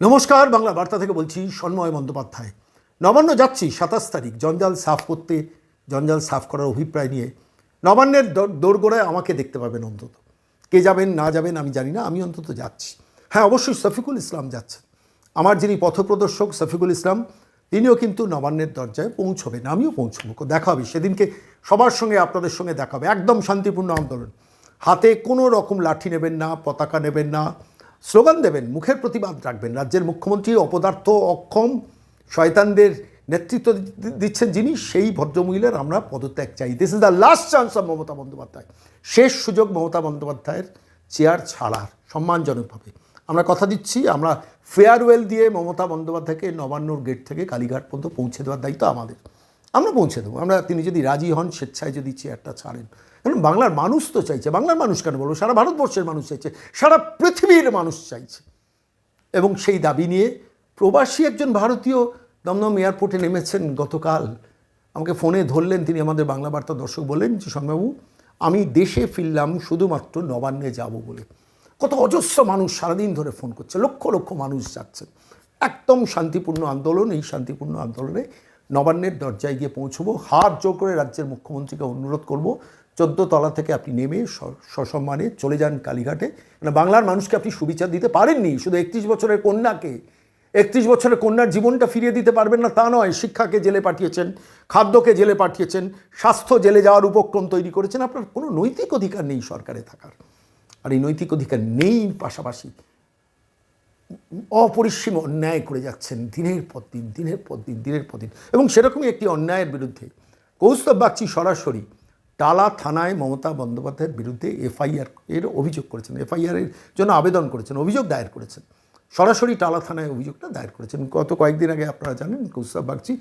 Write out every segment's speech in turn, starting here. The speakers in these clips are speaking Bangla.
নমস্কার, বাংলা বার্তা থেকে বলছি সন্ময় বন্দ্যোপাধ্যায়। নবান্ন যাচ্ছি সাতাশ তারিখ, জঞ্জাল সাফ করতে, জঞ্জাল সাফ করার অভিপ্রায় নিয়ে। নবান্নের দোরগোড়ায় আমাকে দেখতে পাবেন অন্তত। কে যাবেন, না যাবেন আমি জানি না, আমি অন্তত যাচ্ছি। হ্যাঁ অবশ্যই শফিকুল ইসলাম যাচ্ছেন। আমার যিনি পথপ্রদর্শক শফিকুল ইসলাম, তিনিও কিন্তু নবান্নের দরজায় পৌঁছবেন, আমিও পৌঁছবো। দেখা হবে সেদিনকে সবার সঙ্গে আপনাদের সঙ্গে দেখা হবে একদম শান্তিপূর্ণ আন্দোলন। হাতে কোনো রকম লাঠি নেবেন না, পতাকা নেবেন না স্লোগান দেবেন, মুখের প্রতিবাদ রাখবেন। রাজ্যের মুখ্যমন্ত্রী অপদার্থ অক্ষম শয়তানদের নেতৃত্ব দিচ্ছেন যিনি, সেই ভদ্রমহিলার আমরা পদত্যাগ চাই। This is the last chance of Mamata Bandyopadhyay. শেষ সুযোগ মমতা বন্দ্যোপাধ্যায়ের চেয়ার ছাড়ার, সম্মানজনকভাবে। আমরা কথা দিচ্ছি, আমরা ফেয়ারওয়েল দিয়ে মমতা বন্দ্যোপাধ্যায়কে নবান্নর গেট থেকে কালীঘাট পর্যন্ত পৌঁছে দেওয়ার দায়িত্ব আমাদের। আমরা পৌঁছে দেবো। আমরা তিনি যদি রাজি হন, স্বেচ্ছায় যদি চেয়ারটা ছাড়েন কারণ বাংলার মানুষ তো চাইছে। বাংলার মানুষ কেন বলব? সারা ভারতবর্ষের মানুষ চাইছে। সারা পৃথিবীর মানুষ চাইছে। এবং সেই দাবি নিয়ে প্রবাসী একজন ভারতীয় দমদম এয়ারপোর্টে নেমেছেন গতকাল। আমাকে ফোনে ধরলেন তিনি আমাদের বাংলা বার্তা দর্শক বললেন যে সৌম্যবাবু আমি দেশে ফিরলাম, শুধুমাত্র নবান্নে যাব বলে। কত অজস্র মানুষ সারাদিন ধরে ফোন করছে, লক্ষ লক্ষ মানুষ যাচ্ছেন একদম শান্তিপূর্ণ আন্দোলন, এই শান্তিপূর্ণ আন্দোলনে নবান্নের দরজায় গিয়ে পৌঁছবো, হাত জোর করে রাজ্যের মুখ্যমন্ত্রীকে অনুরোধ করব চোদ্দ তলা থেকে আপনি নেমে সসম্মানে চলে যান কালীঘাটে। মানে বাংলার মানুষকে আপনি সুবিচার দিতে পারেননি। শুধু একত্রিশ বছরের কন্যাকে। একত্রিশ বছরের কন্যার জীবনটা ফিরিয়ে দিতে পারবেন না তা নয়। শিক্ষাকে জেলে পাঠিয়েছেন, খাদ্যকে জেলে পাঠিয়েছেন, স্বাস্থ্য জেলে যাওয়ার উপক্রম তৈরি করেছেন। আপনার কোনো নৈতিক অধিকার নেই সরকারে থাকার। আর এই নৈতিক অধিকার নেই পাশাপাশি অপরিসীম অন্যায় করে যাচ্ছেন দিনের পর দিন, দিনের পর দিন, দিনের পর দিন। এবং সেরকমই একটি অন্যায়ের বিরুদ্ধে কৌস্তব বাগচি সরাসরি টালা থানায় মমতা বন্দ্যোপাধ্যায়ের বিরুদ্ধে এফআইআর এর অভিযোগ করেছেন। এফআইআরের জন্য আবেদন করেছেন, অভিযোগ দায়ের করেছেন। সরাসরি টালা থানায় অভিযোগটা দায়ের করেছেন। গত কয়েকদিন আগে আপনারা জানেন কৌস্তব বাগচি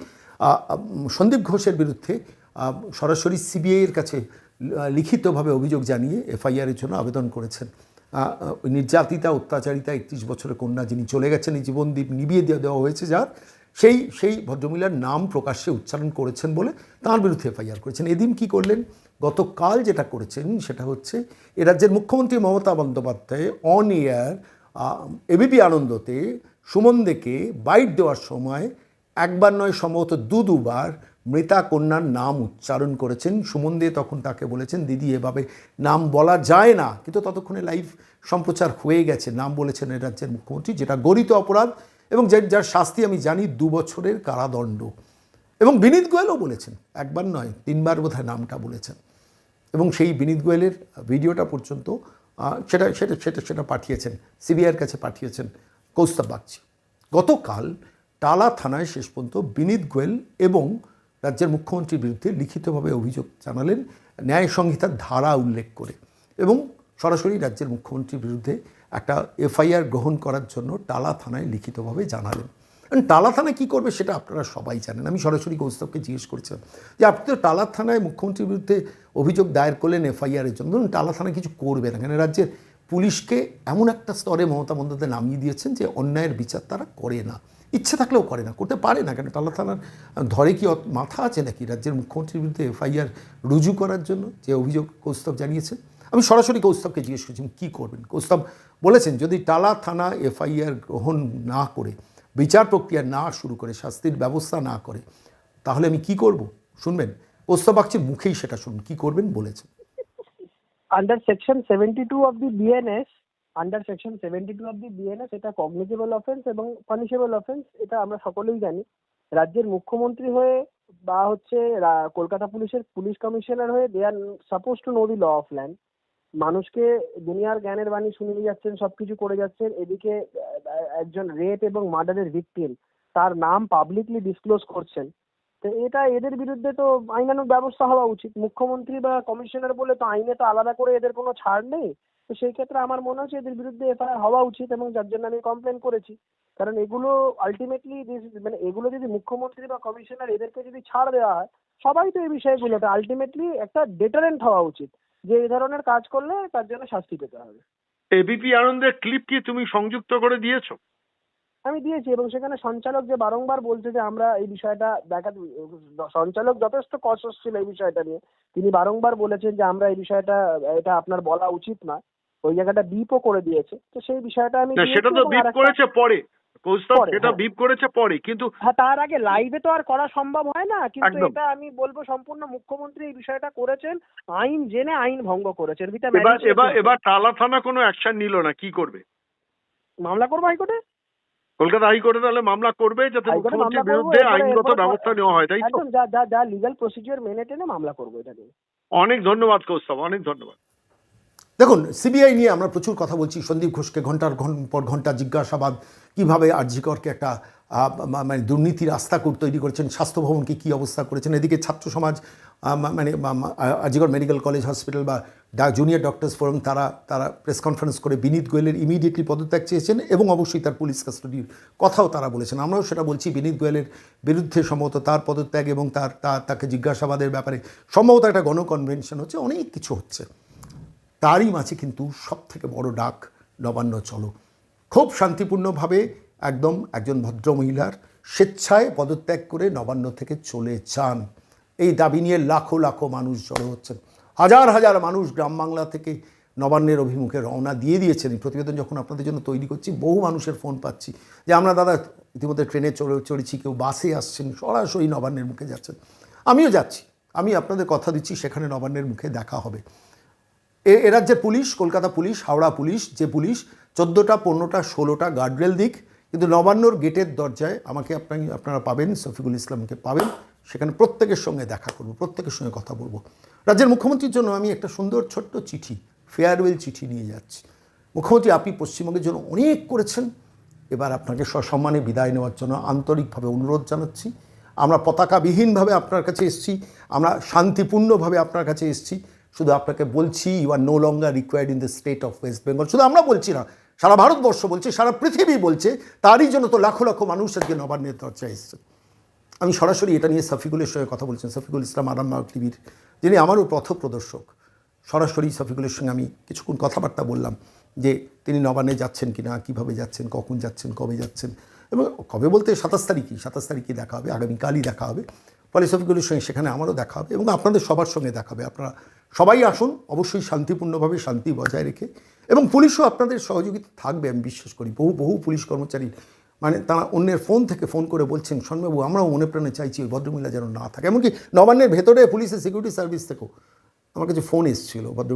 সন্দীপ ঘোষের বিরুদ্ধে সরাসরি সিবিআইয়ের কাছে লিখিতভাবে অভিযোগ জানিয়ে এফআইআরের জন্য আবেদন করেছেন। নির্যাতিতা, অত্যাচারিতা, একত্রিশ বছরের কন্যা যিনি চলে গেছেন, এই জীবনদ্বীপ নিবিয়ে দিয়ে দেওয়া হয়েছে যার, সেই সেই ভদ্রমহিলার নাম প্রকাশ্যে উচ্চারণ করেছেন বলে তাঁর বিরুদ্ধে এফআইআর করেছেন। এদিন কি করলেন? গতকাল যেটা করেছেন সেটা হচ্ছে, এ রাজ্যের মুখ্যমন্ত্রী Mamata Bandyopadhyay on air ABP আনন্দতে সুমনদেকে বাইট দেওয়ার সময় একবার নয়, সম্ভবত দু দুবার মৃতা কন্যার নাম উচ্চারণ করেছেন। সুমন দে তখন তাকে বলেছেন, দিদি, এভাবে নাম বলা যায় না। কিন্তু ততক্ষণে লাইভ সম্প্রচার হয়ে গেছে। নাম বলেছেন এ রাজ্যের মুখ্যমন্ত্রী, যেটা গরিত অপরাধ এবং যার যার শাস্তি আমি জানি, দু বছরের কারাদণ্ড। এবং বিনীত গোয়েলও বলেছেন, একবার নয়, তিনবার বোধহয় নামটা বলেছেন। এবং সেই বিনীত গোয়েলের ভিডিওটা পর্যন্ত সেটা সেটা সেটা সেটা পাঠিয়েছেন, সিবিআইয়ের কাছে পাঠিয়েছেন কৌস্তব বাগচি। গতকাল টালা থানায় শেষ পর্যন্ত বিনীত গোয়েল এবং রাজ্যের মুখ্যমন্ত্রীর বিরুদ্ধে লিখিতভাবে অভিযোগ জানালেন ন্যায় সংহিতার ধারা উল্লেখ করে এবং সরাসরি রাজ্যের মুখ্যমন্ত্রীর বিরুদ্ধে একটা এফআইআর গ্রহণ করার জন্য টালা থানায় লিখিতভাবে জানালেন। টালা থানায় কী করবে সেটা আপনারা সবাই জানেন। আমি সরাসরি কৌস্তবকে জিজ্ঞেস করেছিলাম যে, আপনি তো টালা থানায় মুখ্যমন্ত্রীর বিরুদ্ধে অভিযোগ দায়ের করলেন এফআইআরের জন্য। ধরুন টালা থানা কিছু করবে না কেন? রাজ্যের পুলিশকে এমন একটা স্তরে মমতা বন্দ্যোপাধ্যায় নামিয়ে দিয়েছেন যে, অন্যায়ের বিচার তারা করে না। ইচ্ছে থাকলেও করে না, করতে পারে না কেন? টালা থানার ধরে কি মাথা আছে নাকি রাজ্যের মুখ্যমন্ত্রীর বিরুদ্ধে এফআইআর রুজু করার জন্য? যে অভিযোগ কৌস্তব জানিয়েছে আমি সরাসরি কৌস্তবকে জিজ্ঞেস করেছিলাম কী করবেন? কৌস্তব বলেছেন, যদি টালা থানা এফআইআর গ্রহণ না করে বিচার প্রক্রিয়া না শুরু করে, শাস্তির ব্যবস্থা না করে, তাহলে আমি কি করব? শুনবেন কৌস্তব বাগচির মুখেই সেটা শুনুন, কী করবেন বলেছেন। Under section 72 of the BNS under section 72 of the BNS এটা কগনিজেবল অফেন্স এবং পানিশেবল অফেন্স এটা আমরা সকলেই জানি। রাজ্যের মুখ্যমন্ত্রী হয়ে বা হচ্ছে কলকাতা পুলিশের পুলিশ কমিশনার হয়ে they are supposed to know the law of land মানুষকে দুনিয়ার জ্ঞানের বাণী শুনিয়ে যাচ্ছেন, সবকিছু করে যাচ্ছেন, এদিকে একজন রেপ এবং মার্ডারের ভিকটিম তার নাম পাবলিকলি ডিসক্লোজ করছেন। তো এটা এদের বিরুদ্ধে তো আইনানুগ ব্যবস্থা হওয়া উচিত। মুখ্যমন্ত্রী বা কমিশনার বলে তো আইনে তো আলাদা করে এদের কোনো ছাড় নেই। তো সেই ক্ষেত্রে আমার মনে হচ্ছে এদের বিরুদ্ধে এফআইআর হওয়া উচিত এবং যার জন্য আমি কমপ্লেন করেছি। কারণ এগুলো আলটিমেটলি মানে এগুলো যদি মুখ্যমন্ত্রী বা কমিশনার এদেরকে যদি ছাড় দেওয়া হয়, সবাই তো এই বিষয়গুলোতে আলটিমেটলি একটা ডেটারেন্ট হওয়া উচিত। যে এই ধরনের কাজ করলে তার জন্য শাস্তি পেতে হবে। এবিপি আনন্দের ক্লিপ কি তুমি সংযুক্ত করে দিয়েছ? আমি দিয়েছি এবং সেখানে সঞ্চালক যে বারংবার বলছে যে আমরা এই বিষয়টা দেখা সঞ্চালক যথেষ্ট কসস ছিল এই বিষয়টা নিয়ে। তিনি বারংবার বলেছেন যে আমরা এই বিষয়টা এটা আপনার বলা উচিত না। ওই জায়গাটা বিপও করে দিয়েছে। তো সেই বিষয়টা আমি সেটা তো বিপ করেছে পরে। কৌস্তব সেটা। বিপ করেছে পরে কিন্তু হ্যাঁ তার আগে লাইভে তো আর করা সম্ভব হয় না কিন্তু এটা আমি বলব সম্পূর্ণ মুখ্যমন্ত্রী এই বিষয়টা করেছেন আইন জেনে আইন ভঙ্গ করেছেন এবার এবার এবার টালা থানা কোনো অ্যাকশন নিল না কি করবে? মামলা করব হাইকোর্টে? কলকাতা হাইকোর্টে তাহলে মামলা করবে যাতে মুখ্যমন্ত্রীর বিরুদ্ধে আইনগত ব্যবস্থা নেওয়া হয় তাই তো? যা যা যা লিগাল প্রসিডিওর মেনে টেনে মামলা করব এটা নিয়ে। অনেক ধন্যবাদ কৌস্তব অনেক ধন্যবাদ। দেখুন সিবিআই নিয়ে আমরা প্রচুর কথা বলছি। সন্দীপ ঘোষকে ঘণ্টার ঘন- পর ঘণ্টা জিজ্ঞাসাবাদ, কীভাবে আরজিকরকে একটা মানে দুর্নীতির আস্তাকুট তৈরি করেছেন, স্বাস্থ্য ভবনকে কী অবস্থা করেছেন। এদিকে ছাত্র সমাজ মানে আরজিকর মেডিকেল কলেজ, হসপিটাল বা জুনিয়র ডক্টরস ফোরাম, তারা তারা প্রেস কনফারেন্স করে বিনীত গোয়েলের ইমিডিয়েটলি পদত্যাগ চেয়েছেন এবং অবশ্যই তার পুলিশ কাস্টডির কথাও তারা বলেছেন। আমরাও সেটা বলছি, বিনীত গোয়েলের বিরুদ্ধে সম্ভবত তার পদত্যাগ এবং তার তাকে জিজ্ঞাসাবাদের ব্যাপারে সম্ভবত একটা গণকনভেনশন হচ্ছে, অনেক কিছু হচ্ছে। তারই মাঝে কিন্তু সব থেকে বড় ডাক নবান্ন চলো। খুব শান্তিপূর্ণভাবে একদম একজন ভদ্রমহিলার স্বেচ্ছায় পদত্যাগ করে নবান্ন থেকে চলে যান। এই দাবি নিয়ে লাখো লাখো মানুষ জড়ো হচ্ছেন। হাজার হাজার মানুষ গ্রাম বাংলা থেকে নবান্নের অভিমুখে রওনা দিয়ে দিয়েছেন। এই প্রতিবেদন যখন আপনাদের জন্য তৈরি করছি, বহু মানুষের ফোন পাচ্ছি যে, আমরা দাদা, ইতিমধ্যে ট্রেনে চড়ে, চড়েছি, কেউ বাসে আসছেন, সরাসরি নবান্নের মুখে যাচ্ছেন। আমিও যাচ্ছি। আমি আপনাদের কথা দিচ্ছি, সেখানে নবান্নের মুখে দেখা হবে। এ- রাজ্যের police, Kolkata police, Howrah police, যে পুলিশ, চোদ্দোটা, পনেরোটা, ষোলোটা গার্ডরেল দিক। কিন্তু নবান্নর গেটের দরজায় আমাকে আপনাকে আপনারা পাবেন, শফিকুল ইসলামকে পাবেন। সেখানে প্রত্যেকের সঙ্গে দেখা করব, প্রত্যেকের সঙ্গে কথা বলব। রাজ্যের মুখ্যমন্ত্রীর জন্য আমি একটা সুন্দর ছোট্ট চিঠি ফেয়ারওয়েল চিঠি নিয়ে যাচ্ছি। মুখ্যমন্ত্রী, আপনি পশ্চিমবঙ্গের জন্য অনেক করেছেন। এবার আপনাকে সসম্মানে বিদায় নেওয়ার জন্য আন্তরিকভাবে অনুরোধ জানাচ্ছি। আমরা পতাকাবিহীনভাবে আপনার কাছে এসেছি, আমরা শান্তিপূর্ণভাবে আপনার কাছে এসেছি। শুধু আপনাকে বলছি you are no longer required in the state of West Bengal শুধু আমরা বলছি না, সারা ভারতবর্ষ বলছে, সারা পৃথিবী বলছে, তারই জন্য তো লাখো লাখো মানুষ আজকে নবান্নের দরজায় এসছে। আমি সরাসরি এটা নিয়ে সফিকুলের সঙ্গে কথা বলছেন সফিকুল ইসলাম আরামবাগ টিভির, যিনি আমারও পথ প্রদর্শক। সরাসরি সফিকুলের সঙ্গে আমি কিছুক্ষণ কথাবার্তা বললাম যে তিনি নবান্নে যাচ্ছেন কি না কীভাবে যাচ্ছেন, কখন যাচ্ছেন, কবে যাচ্ছেন, এবং কবে বলতে সাতাশ তারিখই, সাতাশ তারিখে দেখা হবে, আগামীকালই দেখা হবে। ফলে সঙ্গে সেখানে আমারও দেখা হবে এবং আপনাদের সবার সঙ্গে দেখা হবে। আপনারা সবাই আসুন, অবশ্যই শান্তিপূর্ণভাবে শান্তি বজায় রেখে এবং পুলিশও আপনাদের সহযোগিতা থাকবে, আমি বিশ্বাস করি। বহু বহু পুলিশ কর্মচারী মানে তারা অন্যের ফোন থেকে ফোন করে বলছেন সন্বাবু আমরাও মনে প্রাণে চাইছি ওই ভদ্রমহিলা যেন না থাকে। এমনকি নবান্নের ভেতরে পুলিশের সিকিউরিটি সার্ভিস থেকেও আমার কাছে ফোন এসেছিল। ভদ্র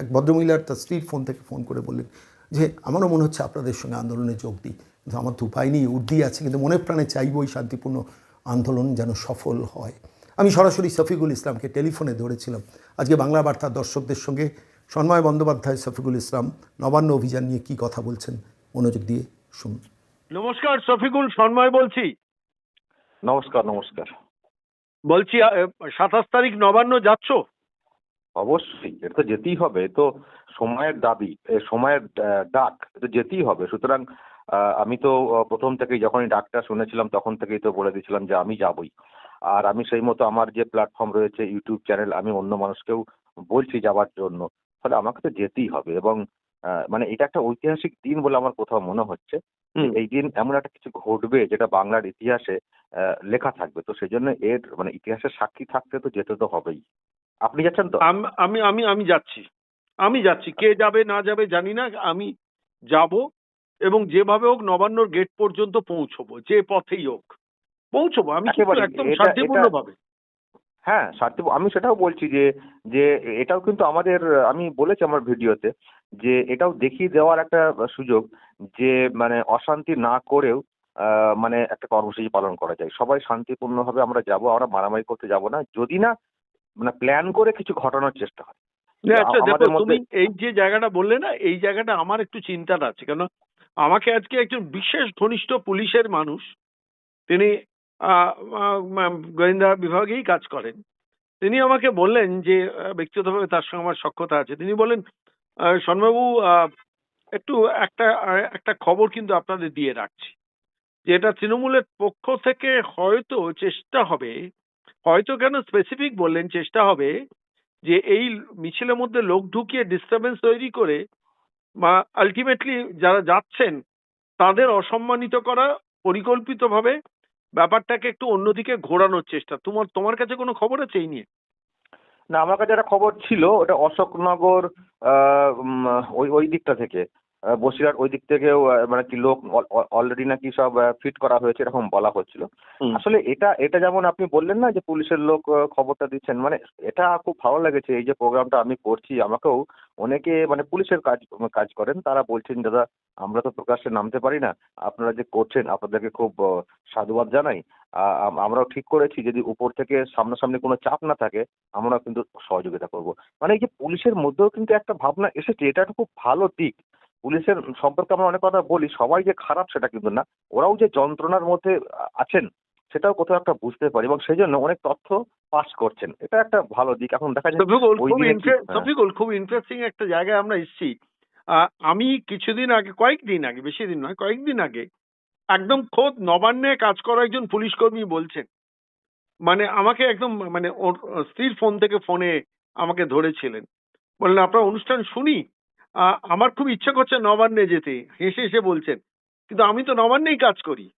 এক ভদ্রমহিলার তার স্ত্রীর ফোন থেকে ফোন করে বললেন যে, আমারও মনে হচ্ছে আপনাদের সঙ্গে আন্দোলনে যোগ দিই। কিন্তু আমার তো উপায় নেই, উর্দি আছে, কিন্তু মনে প্রাণে চাইব ওই শান্তিপূর্ণ আন্দোলন যেন সফল হয়। আমি সরাসরি শফিকুল ইসলামকে টেলিফোনে ধরেছিলাম। আজকে বাংলা বার্তার দর্শকদের সঙ্গে সন্ময় বন্দ্যোপাধ্যায় শফিকুল ইসলাম নবান্ন অভিযান নিয়ে কি কথা বলছেন মনোযোগ দিয়ে শুনুন। নমস্কার শফিকুল সন্ময় বলছি। নমস্কার নমস্কার। বলছি সাতাশ তারিখ নবান্ন যাচ্ছ? অবশ্যই এটা তো যেতেই হবে তো সময়ের দাবি সময়ের ডাক যেতেই হবে। সুতরাং আমি তো প্রথম থেকেই যখনই ডাকটা শুনেছিলাম তখন থেকেই তো বলে দিয়েছিলাম যে আমি যাবই। আর আমি সেই মতো আমার যে প্ল্যাটফর্ম রয়েছে ইউটিউব চ্যানেল আমি অন্য মানুষকেও বলছি যাওয়ার জন্য। ফলে আমাকে তো যেতেই হবে এবং মানে এটা একটা ঐতিহাসিক দিন বলে আমার কোথাও মনে হচ্ছে। এই দিন এমন একটা কিছু ঘটবে যেটা বাংলার ইতিহাসে আহ, লেখা থাকবে। তো সেই জন্য এর মানে ইতিহাসের সাক্ষী থাকতে তো যেতে তো হবেই। আপনি যাচ্ছেন তো? আমি আমি আমি যাচ্ছি। আমি যাচ্ছি। কে যাবে না যাবে জানি না। আমি যাব। এবং যেভাবে হোক নবান্নর গেট পর্যন্ত পৌঁছবো যে পথেই হোক। পৌঁছবো আমি একদম এটা- শান্তিপূর্ণভাবে হ্যাঁ সার্থিব আমি সেটাও বলছি যে যে এটাও কিন্তু আমাদের আমি বলেছি আমার ভিডিওতে যে এটাও দেখিয়ে দেওয়ার একটা সুযোগ যে মানে অশান্তি না করেও আহ, মানে একটা কর্মসূচি পালন করা যায়। সবাই শান্তিপূর্ণভাবে আমরা যাব আমরা মারামারি করতে যাব না। যদি না মানে প্ল্যান করে কিছু ঘটানোর চেষ্টা হয়। আচ্ছা দেখো তুমি এই যে জায়গাটা বললে না এই জায়গাটা আমার একটু চিন্তার আছে। কেন? আমাকে আজকে একজন বিশেষ ঘনিষ্ঠ পুলিশের মানুষ, তিনি গোয়েন্দা বিভাগেই কাজ করেন। তিনি আমাকে বললেন যে ব্যক্তিগতভাবে তার সঙ্গে আমার সক্ষতা আছে। তিনি বলেন শর্মাবু একটু একটা একটা খবর কিন্তু আপনাদের দিয়ে রাখছি। যে এটা তৃণমূলের পক্ষ থেকে হয়তো চেষ্টা হবে, হয়তো কেন স্পেসিফিক বললেন, চেষ্টা হবে যে, এই মিছিলের মধ্যে লোক ঢুকিয়ে ডিস্টারবেন্স তৈরি করে বা আলটিমেটলি যারা যাচ্ছেন, তাদের অসম্মানিত করা পরিকল্পিতভাবে ব্যাপারটাকে একটু অন্যদিকে ঘোরানোর চেষ্টা। তোমার তোমার কাছে কোনো খবর আছে এই নিয়ে? না, আমার কাছে একটা খবর ছিল, ওটা অশোকনগর ওই ওই দিকটা থেকে। বসিরহাট ওই দিক থেকেও মানে কি লোক অলরেডি নাকি সব ফিট করা হয়েছে এরকম বলা হচ্ছিল। আসলে এটা এটা যেমন আপনি বললেন না যে পুলিশের লোক খবরটা দিচ্ছেন মানে এটা খুব ভালো লেগেছে এই যে প্রোগ্রামটা আমি করছি আমাকেও অনেকে মানে পুলিশের কাজ কাজ করেন তারা বলছেন দাদা আমরা তো প্রকাশ্যে নামতে পারি না আপনারা যে করছেন আপনাদেরকে খুব সাধুবাদ জানাই। আহ, আমরাও ঠিক করেছি যদি উপর থেকে সামনাসামনি কোনো চাপ না থাকে আমরা কিন্তু সহযোগিতা করব। মানে এই যে পুলিশের মধ্যেও কিন্তু একটা ভাবনা এসেছে এটা একটা খুব ভালো দিক। পুলিশের সম্পর্কে আমরা অনেক কথা বলি সবাই যে খারাপ সেটা কিন্তু না। ওরাও যে যন্ত্রণার মধ্যে আছেন সেটাও কোথাও একটা বুঝতে পারি এবং সেই জন্য অনেক তথ্য পাস করছেন। এটা একটা ভালো দিক। এখন দেখা যায় শফিকুল খুব দিনে কি- ইন্টারে- হ্যাঁ। ইন্টারেস্টিং একটা জায়গায় আমরা এসেছি। আমি কিছুদিন আগে কয়েকদিন আগে বেশি দিন নয় কয়েকদিন আগে একদম খোদ নবান্নে কাজ করা একজন পুলিশ কর্মী বলছেন। মানে আমাকে একদম মানে ওর স্ত্রীর ফোন থেকে ফোনে আমাকে ধরেছিলেন। বললেন আপনার অনুষ্ঠান শুনি? আমার খুব ইচ্ছে করছে নবান্নে যেতে। হেসে হেসে বলছেন কিন্তু আমি তো নবান্নেই কাজ করি।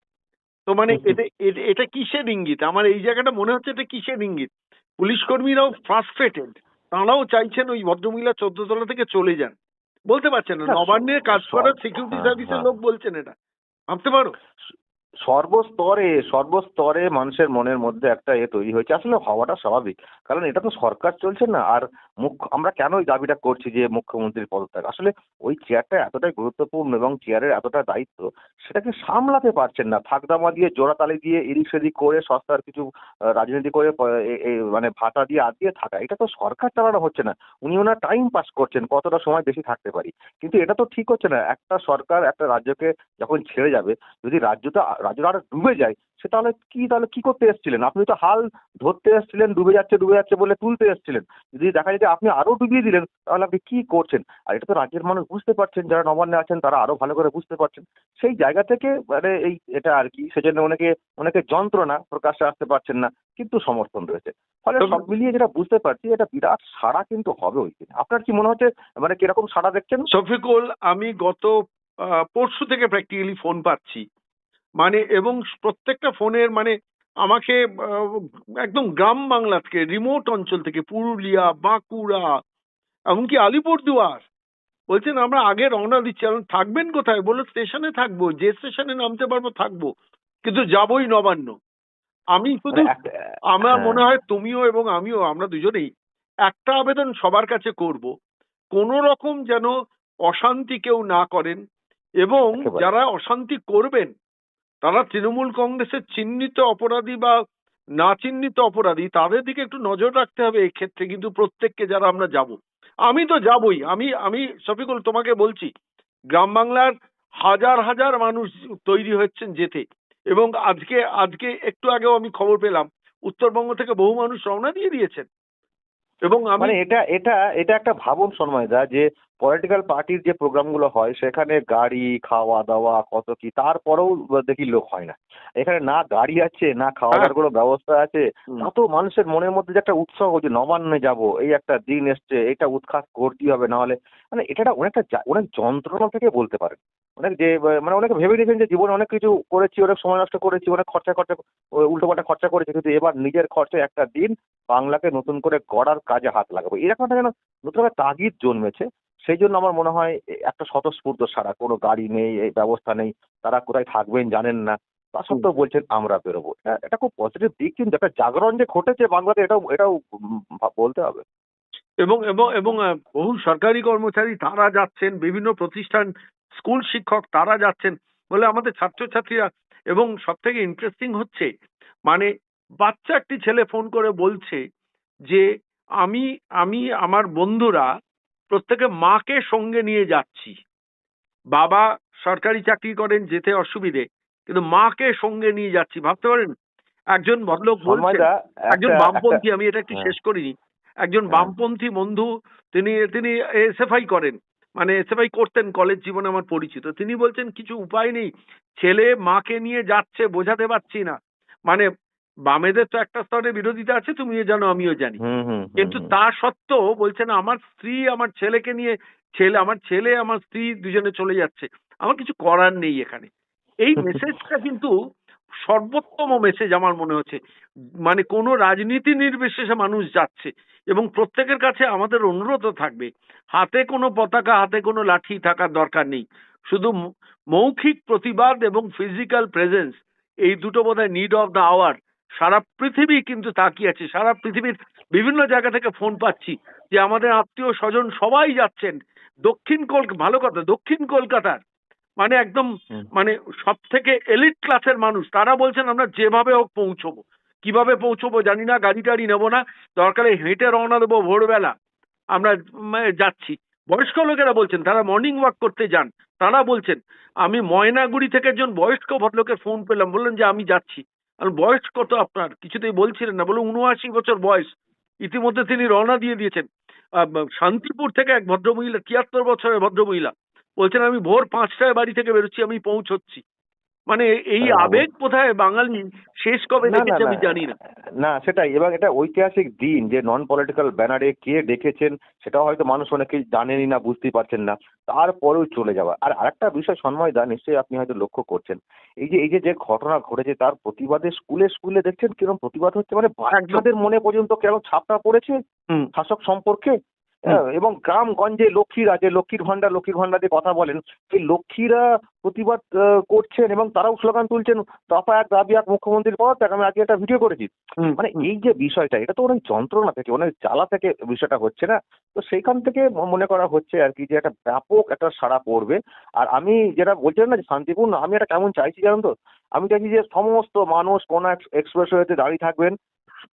তো মানে। এটা এটা- কিসের ইঙ্গিত? আমার এই জায়গাটা মনে হচ্ছে এটা কিসের ইঙ্গিত? পুলিশ কর্মীরাও ফ্রাস্ট্রেটেড তাঁরাও চাইছেন ওই ভদ্রমহিলা চোদ্দ তলা থেকে চলে যান। বলতে পারছেন না না, নবান্নে কাজ করার সিকিউরিটি হ্যাঁ, সার্ভিসের হ্যাঁ। লোক বলছেন এটা। ভাবতে পারো? সর্বস্তরে সর্বস্তরে মানুষের মনের মধ্যে একটা এ তৈরি হয়েছে। আসলে হওয়াটা স্বাভাবিক কারণ এটা তো সরকার চলছে না। আর মুখ্য আমরা কেন ওই দাবিটা করছি যে মুখ্যমন্ত্রীর পদত্যাগ? আসলে ওই চেয়ারটা এতটাই গুরুত্বপূর্ণ এবং চেয়ারের এতটা দায়িত্ব, সেটাকে সামলাতে পারছেন না। থাকদামা দিয়ে, জোড়াতালি দিয়ে এদিক সেদিক করে, সস্তার কিছু রাজনীতি করে মানে ভাতা দিয়ে আদিয়ে থাকা। এটা তো সরকার চালানো হচ্ছে না। উনি ওনার টাইম পাস করছেন, কতটা সময় বেশি থাকতে পারি? কিন্তু এটা তো ঠিক হচ্ছে না। একটা সরকার, একটা রাজ্যকে যখন ছেড়ে যাবে, যদি রাজ্যটা রাজ্যটা আরও ডুবে যায় সে তাহলে কি তাহলে কি করতে এসেছিলেন? আপনি তো হাল ধরতে এসেছিলেন ডুবে যাচ্ছে ডুবে যাচ্ছে বলে তুলতে এসেছিলেন। যদি দেখা যায় যে আপনি আরও ডুবিয়ে দিলেন তাহলে আপনি কি করছেন? আর এটা তো রাজ্যের মানুষ বুঝতে পারছেন যারা নবান্নে আছেন তারা আরও ভালো করে বুঝতে পারছেন। সেই জায়গা থেকে মানে এই এটা আর কি সেজন্য অনেকে অনেকে যন্ত্রণা প্রকাশ্যে আসতে পারছেন না কিন্তু সমর্থন রয়েছে। ফলে সব মিলিয়ে যেটা বুঝতে পারছি এটা বিরাট সাড়া কিন্তু হবে ওই দিন। আপনার কি মনে হচ্ছে মানে কীরকম সাড়া দেখছেন? শফিকুল আমি গত পরশু থেকে প্র্যাকটিক্যালি ফোন পাচ্ছি। মানে এবং প্রত্যেকটা ফোনের মানে আমাকে একদম গ্রাম বাংলা থেকে রিমোট অঞ্চল থেকে পুরুলিয়া বাঁকুড়া এমনকি আলিপুরদুয়ার। বলছেন আমরা আগে রওনা দিচ্ছি। আমি থাকবেন কোথায়? বলল স্টেশনে থাকব। যে স্টেশনে নামতে পারব থাকব। কিন্তু যাবোই নবান্ন। আমি শুধু মানে আমার হ্যাঁ। মনে হয় তুমিও এবং আমিও আমরা দুজনেই একটা আবেদন সবার কাছে করব। কোন রকম যেন অশান্তি কেউ না করেন এবং যারা অশান্তি করবেন তারা তৃণমূল কংগ্রেসের চিহ্নিত অপরাধী বা না চিহ্নিত অপরাধী, তাদের দিকে একটু নজর রাখতে হবে এক্ষেত্রে কিন্তু প্রত্যেককে যারা আমরা যাব। আমি তো যাবই, আমি আমি শফিকুল তোমাকে বলছি, গ্রাম বাংলার হাজার হাজার মানুষ তৈরি হচ্ছেন যেতে। এবং আজকে আজকে একটু আগেও আমি খবর পেলাম, উত্তরবঙ্গ থেকে বহু মানুষ রওনা দিয়ে দিয়েছেন। এবং মানে এটা এটা এটা একটা ভাবুন সন্ময়দা যে পলিটিক্যাল পার্টির যে প্রোগ্রামগুলো হয় সেখানে গাড়ি খাওয়া দাওয়া কত কি তারপরেও দেখি লোক হয় না। এখানে না গাড়ি আছে না খাওয়া দাওয়ার কোনো ব্যবস্থা আছে হুম। তা তো মানুষের মনের মধ্যে যে একটা উৎসাহ যে নবান্নে যাব এই একটা দিন এসছে এটা উৎখাত করতেই হবে না হলে মানে এটা একটা অনেকটা অনেক যন্ত্রণা থেকে বলতে পারেন। অনেক যে মানে অনেকে ভেবে নিয়েছেন যে জীবনে অনেক কিছু করেছি অনেক সময় নষ্ট করেছি অনেক খরচা খরচা উল্টো পাল্টা খরচা করেছি কিন্তু এবার নিজের খরচায় একটা দিন বাংলাকে নতুন করে গড়ার কাজে হাত লাগাবো। এরকম একটা যেন নতুন একটা তাগিদ জন্মেছে সেই জন্য আমার মনে হয় একটা স্বতঃস্ফূর্ত সারা কোনো গাড়ি নেই এই ব্যবস্থা নেই তারা কোথায় থাকবেন জানেন না। তা সত্ত্বেও বলছেন আমরা বেরোবো। এটা- এটা খুব পজিটিভ দিক কিন্তু একটা জাগরণ যে ঘটেছে বাংলাতে এটাও এটাও বলতে হবে। এবং এবং এবং বহু সরকারি কর্মচারী তারা যাচ্ছেন বিভিন্ন প্রতিষ্ঠান স্কুল শিক্ষক তারা যাচ্ছেন বলে আমাদের ছাত্রছাত্রীরা এবং সব থেকে ইন্টারেস্টিং হচ্ছে মানে বাচ্চা একটি ছেলে ফোন করে বলছে যে আমি আমি আমার বন্ধুরা প্রত্যেকে মাকে সঙ্গে নিয়ে যাচ্ছি বাবা সরকারি চাকরি করেন যেতে অসুবিধে কিন্তু মাকে সঙ্গে নিয়ে যাচ্ছি ভাবতে পারেন একজন ভদ্রলোক একজন বামপন্থী আমি এটা একটু হ্যাঁ। শেষ করিনি একজন হ্যাঁ। বামপন্থী বন্ধু তিনি তিনি এসএফআই করেন মানে এসএফআই করতেন কলেজ জীবনে আমার পরিচিত তিনি বলছেন কিছু উপায় নেই ছেলে মাকে নিয়ে যাচ্ছে বোঝাতে পারছি না মানে বামেদের তো একটা স্তরে বিরোধিতা আছে তুমিও জানো আমিও জানি। কিন্তু তা সত্ত্বেও বলছেন আমার স্ত্রী আমার ছেলেকে নিয়ে ছেলে আমার ছেলে আমার স্ত্রী দুজনে চলে যাচ্ছে। আমার কিছু করার নেই এখানে। এই মেসেজটা কিন্তু সর্বোত্তম মেসেজ আমার মনে হচ্ছে। মানে কোনো রাজনীতি নির্বিশেষে মানুষ যাচ্ছে এবং প্রত্যেকের কাছে আমাদের অনুরোধ থাকবে। হাতে কোনো পতাকা হাতে কোনো লাঠি থাকার দরকার নেই। শুধু মৌখিক প্রতিবাদ এবং ফিজিক্যাল প্রেজেন্স এই দুটো বোধহয় নিড অফ দ্য আওয়ার সারা পৃথিবী কিন্তু তাকিয়ে আছে সারা পৃথিবীর বিভিন্ন জায়গা থেকে ফোন পাচ্ছি যে আমাদের আত্মীয় স্বজন সবাই যাচ্ছেন। দক্ষিণ কল ভালো কথা দক্ষিণ কলকাতার। মানে একদম মানে সব থেকে এলিট ক্লাসের মানুষ। তারা বলছেন আমরা যেভাবে হোক পৌঁছবো। কীভাবে পৌঁছবো জানি না গাড়ি টাড়ি নেব না। দরকারে হেঁটে রওনা দেবো ভোরবেলা। আমরা যাচ্ছি। বয়স্ক লোকেরা বলছেন তারা মর্নিং ওয়াক করতে যান। তারা বলছেন আমি ময়নাগুড়ি থেকে একজন বয়স্ক ভদ্রলোকের ফোন পেলাম। বললেন যে আমি যাচ্ছি। বয়স কত আপনার? কিছুতেই বলছিলেন না বলে উনআশি বছর বয়স। ইতিমধ্যে তিনি রওনা দিয়ে দিয়েছেন। শান্তিপুর থেকে এক ভদ্রমহিলা, তিয়াত্তর বছরের ভদ্রমহিলা। বলছেন, আমি ভোর পাঁচটায় বাড়ি থেকে বেরোচ্ছি, আমি পৌঁছচ্ছি। মানে এই হ্যাঁ, আবেগ কোথায় বাঙালি শেষ কবে দেখেছে আমি জানি না। না সেটাই। এবং এটা ঐতিহাসিক দিন যে নন পলিটিক্যাল ব্যানারে কে ডেকেছেন সেটা হয়তো মানুষ অনেকেই জানেনই না বুঝতেই পারছেন না। তারপরেও চলে যাওয়া। আর আরেকটা বিষয় সন্ময় দা নিশ্চয়ই আপনি হয়তো লক্ষ্য করছেন। এই যে এই যে যে ঘটনা ঘটেছে তার প্রতিবাদে স্কুলে স্কুলে দেখছেন কীরকম প্রতিবাদ হচ্ছে? মানে বাচ্চাদের মনে পর্যন্ত কেরম ছাপটা পড়েছে শাসক সম্পর্কে? এবং গ্রামগঞ্জে লক্ষ্মীরা যে লক্ষ্মীর ভান্ডার লক্ষ্মীর ভান্ডার দিয়ে কথা বলেন। সেই লক্ষ্মীরা প্রতিবাদ করছেন এবং তারাও স্লোগান তুলছেন দফা এক দাবি এক মুখ্যমন্ত্রীর পদত্যাগ আমি আজকে একটা ভিডিও করেছি। মানে এই যে বিষয়টা এটা তো অনেক যন্ত্রণা থেকে অনেক জ্বালা থেকে বিষয়টা হচ্ছে না? তো সেইখান থেকে মনে করা হচ্ছে আর কি যে একটা ব্যাপক একটা সাড়া পড়বে। আর আমি যেটা বলছিলাম না যে শান্তিপূর্ণ আমি এটা কেমন চাইছি জানেন তো? আমি চাইছি যে সমস্ত মানুষ কোন এক্সপ্রেসওয়েতে দাঁড়িয়ে থাকবেন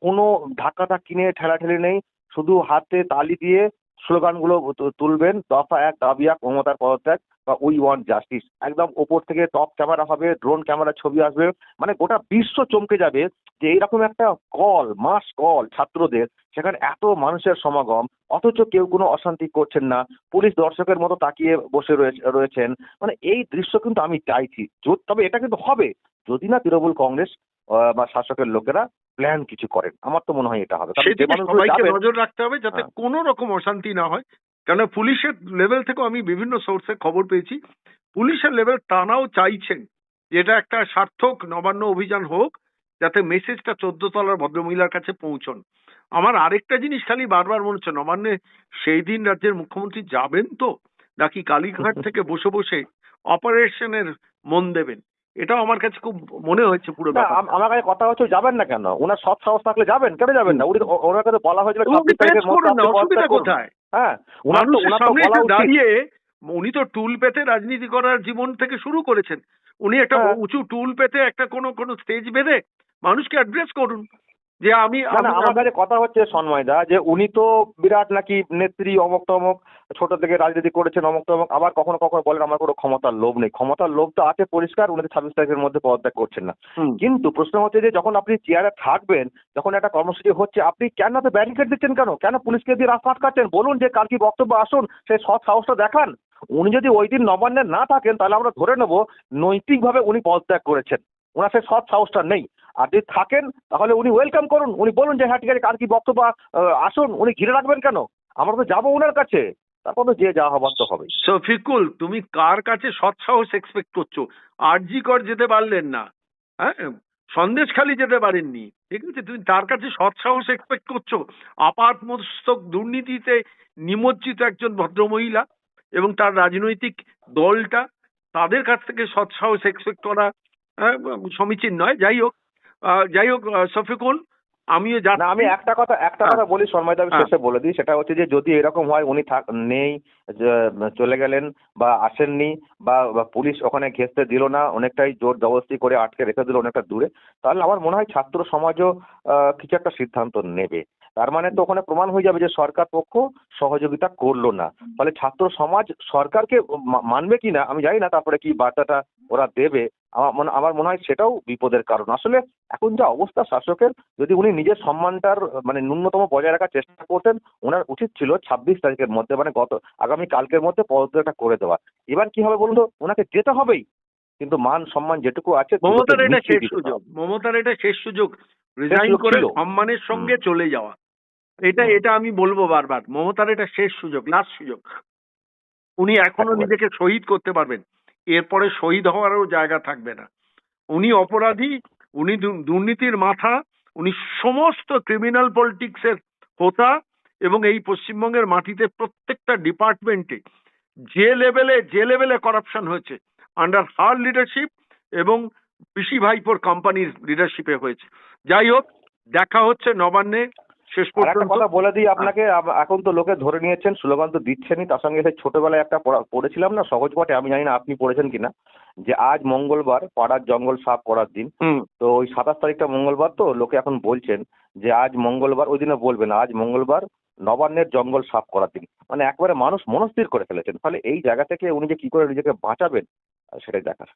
কোনো ধাক্কা কিনে ঠেলাঠেলি নেই শুধু হাতে তালি দিয়ে স্লোগানগুলো তুলবেন। দফা এক, দাবি এক মমতার পদত্যাগ বা উই ওয়ান্ট জাস্টিস। একদম ওপর থেকে টপ ক্যামেরা হবে, ড্রোন ক্যামেরা ছবি আসবে। মানে গোটা বিশ্ব চমকে যাবে যে এইরকম একটা কল, মাস কল ছাত্রদের, সেখানে এত মানুষের সমাগম, অথচ কেউ কোনো অশান্তি করছেন না। পুলিশ দর্শকের মতো তাকিয়ে বসে রয়েছে- রয়েছেন। মানে এই দৃশ্য কিন্তু আমি চাইছি। তবে এটা কিন্তু হবে। যদি না তৃণমূল কংগ্রেস বা শাসকের লোকেরা প্ল্যান কিছু করেন। আমার তো মনে হয় এটা হবে। সবাইকে নজর রাখতে হবে যাতে হ্যাঁ। কোনো রকম অশান্তি না হয়। কেন পুলিশের লেভেল থেকেও আমি বিভিন্ন সোর্সে খবর পেয়েছি। পুলিশের লেভেল তারাও চাইছেন এটা একটা সার্থক নবান্ন অভিযান হোক যাতে মেসেজটা চোদ্দ তলার ভদ্রমহিলার কাছে পৌঁছন। আমার আরেকটা জিনিস খালি বারবার মনে হচ্ছে নবান্নে সেই দিন রাজ্যের মুখ্যমন্ত্রী যাবেন তো? নাকি কালীঘাট থেকে বসে বসে অপারেশনের মন দেবেন? এটাও আমার কাছে খুব মনে হয়েছে পুরো আমার কাছে কথা হচ্ছে যাবেন না কেন? ওনার সৎ সাহস থাকলে যাবেন কেন যাবেন না? উনি ওনার কাছে বলা হয়েছিল অসুবিধা কোথায়? হ্যাঁ ওনার তো ওনার তো দাঁড়িয়ে উনি তো টুল পেতে রাজনীতি করার জীবন থেকে শুরু করেছেন। উনি একটা হ্যাঁ। উঁচু টুল পেতে একটা কোনো কোনো স্টেজ বেঁধে মানুষকে অ্যাড্রেস করুন। যে আমি আমার কাছে কথা হচ্ছে সন্ময় দা যে উনি তো বিরাট নাকি নেত্রী অমক তমক ছোট থেকে রাজনীতি করেছেন অমক তমক আবার কখনো কখনো বলেন আমার কোনো ক্ষমতার লোভ নেই। ক্ষমতার লোভ তো আছে পরিষ্কার উনি ছাব্বিশ তারিখের মধ্যে পদত্যাগ করছেন না। কিন্তু প্রশ্ন হচ্ছে যে যখন আপনি চেয়ারে থাকবেন যখন একটা কর্মসূচি হচ্ছে আপনি কেন তো ব্যারিকেড দিচ্ছেন কেন? কেন পুলিশকে দিয়ে রাস্তা আটকাচ্ছেন? বলুন যে কাল কি বক্তব্য আসুন সেই সৎ সাহসটা দেখান। উনি যদি ওই দিন নবান্নে না থাকেন তাহলে আমরা ধরে নেব নৈতিকভাবে উনি পদত্যাগ করেছেন। ওনার সেই সৎ সাহসটা নেই। আর যদি থাকেন তাহলে উনি ওয়েলকাম করুন। উনি বলুন যে হ্যাঁ ঠিক আছে কার কি বক্তব্য আসুন। উনি ঘিরে রাখবেন কেন? আমরা তো যাব ওনার কাছে। তারপর তো যে যা হবার তো হবেই। শফিকুল তুমি কার কাছে সৎসাহস এক্সপেক্ট করছ? আরজি কর যেতে পারলেন না। হ্যাঁ? সন্দেশখালি যেতে পারেননি। ঠিক আছে? তুমি তার কাছে সৎসাহস এক্সপেক্ট করছ? আপাত মস্তক দুর্নীতিতে নিমজ্জিত একজন ভদ্রমহিলা এবং তার রাজনৈতিক দলটা তাদের কাছ থেকে সৎসাহস এক্সপেক্ট করা হ্যাঁ, সমীচীন নয়। যাই হোক যাই হোক শফিকুল আমিও না আমি একটা কথা একটা হ্যাঁ। কথা বলি সন্ময় আমি হ্যাঁ। শেষে বলে দিই সেটা হচ্ছে যে যদি এরকম হয় উনি থাক নেই চলে গেলেন বা আসেননি বা পুলিশ ওখানে ঘেঁচতে দিল না অনেকটাই জোর জবরদস্তি করে আটকে রেখে দিল অনেকটা দূরে তাহলে আমার মনে হয় ছাত্র সমাজও আহ, কিছু একটা সিদ্ধান্ত নেবে তার মানে তো ওখানে প্রমাণ হয়ে যাবে যে সরকার পক্ষ সহযোগিতা করল না ফলে ছাত্র সমাজ সরকারকে মানবে কি না আমি জানি না তারপরে কি বার্তাটা ওরা দেবে আমার মনে আমার মনে হয় সেটাও বিপদের কারণ। আসলে এখন যা অবস্থা শাসকের যদি উনি নিজের সম্মানটার মানে ন্যূনতম বজায় রাখার চেষ্টা করতেন ওনার উচিত ছিল ছাব্বিশ তারিখের মধ্যে মানে গত আগামী কালকের মধ্যে পদত্যাগটা করে দেওয়া। এবার কি হবে বলুন তো? ওনাকে যেতে হবেই। কিন্তু মান সম্মান যেটুকু আছে মমতার এটা শেষ সুযোগ। মমতার এটা শেষ সুযোগ। রিজাইন করে সম্মানের সঙ্গে চলে যাওয়া। এটা এটা আমি বলব বারবার। মমতার এটা শেষ সুযোগ লাস্ট সুযোগ। উনি এখনও নিজেকে শহীদ করতে পারবেন। এরপরে শহীদ হওয়ারও জায়গা থাকবে না। উনি অপরাধী, উনি দুর্নীতির মাথা, উনি সমস্ত ক্রিমিনাল পলিটিক্সের হোতা এবং এই পশ্চিমবঙ্গের মাটিতে প্রত্যেকটা ডিপার্টমেন্টে যে লেভেলে যে লেভেলে করাপশন হয়েছে আন্ডার হার লিডারশিপ এবং পিসি ভাইপোর কোম্পানির লিডারশিপে হয়েছে। যাই হোক, দেখা হচ্ছে নবান্নে শেষ পর্যন্ত কথা বলে দিই আপনাকে এখন তো লোকে ধরে নিয়েছেন স্লোগান তো দিচ্ছেনই তার সঙ্গে সেই ছোটবেলায় একটা পড়েছিলাম না সহজ পাঠে আমি জানি না আপনি পড়েছেন কিনা যে আজ মঙ্গলবার পাড়ার জঙ্গল সাফ করার দিন। তো ওই সাতাশ তারিখটা মঙ্গলবার তো লোকে এখন বলছেন যে আজ মঙ্গলবার ওই দিনে বলবেন আজ মঙ্গলবার নবান্নের জঙ্গল সাফ করার দিন। মানে একবারে মানুষ মনস্থির করে ফেলেছেন। ফলে এই জায়গা থেকে উনি যে কি করে নিজেকে বাঁচাবেন সেটাই দেখার।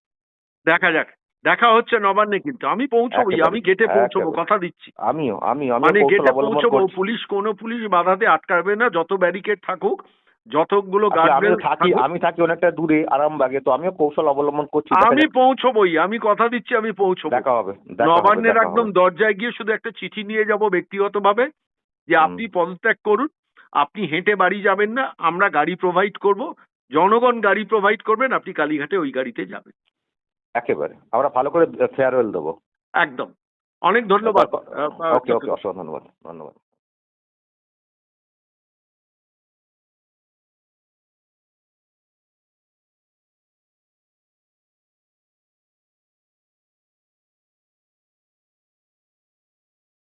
দেখা যাক। দেখা হচ্ছে নবান্নে কিন্তু আমি পৌঁছবোই আমি গেটে পৌঁছবো কথা দিচ্ছি। আমিও আমি মানে গেটে পৌঁছবো পুলিশ কোনো পুলিশ বাধাতে আটকাবে না। যত ব্যারিকেড থাকুক যতগুলো আসলে থাকি আমি থাকি অনেকটা দূরে আরামবাগে তো আমিও কৌশল অবলম্বন করছি। আমি পৌঁছবোই আমি কথা দিচ্ছি আমি পৌঁছবো। দেখা হবে নবান্নের একদম দরজায় গিয়ে শুধু একটা চিঠি নিয়ে যাব ব্যক্তিগতভাবে যে আপনি পদত্যাগ করুন। আপনি হেঁটে বাড়ি যাবেন না আমরা গাড়ি প্রোভাইড করব। জনগণ গাড়ি প্রোভাইড করবেন আপনি কালীঘাটে ওই গাড়িতে যাবেন। একেবারে। আমরা ভালো করে ফেয়ারওয়েল দেবো। একদম। অনেক ধন্যবাদ। ওকে ওকে অসংখ্য ধন্যবাদ। ধন্যবাদ।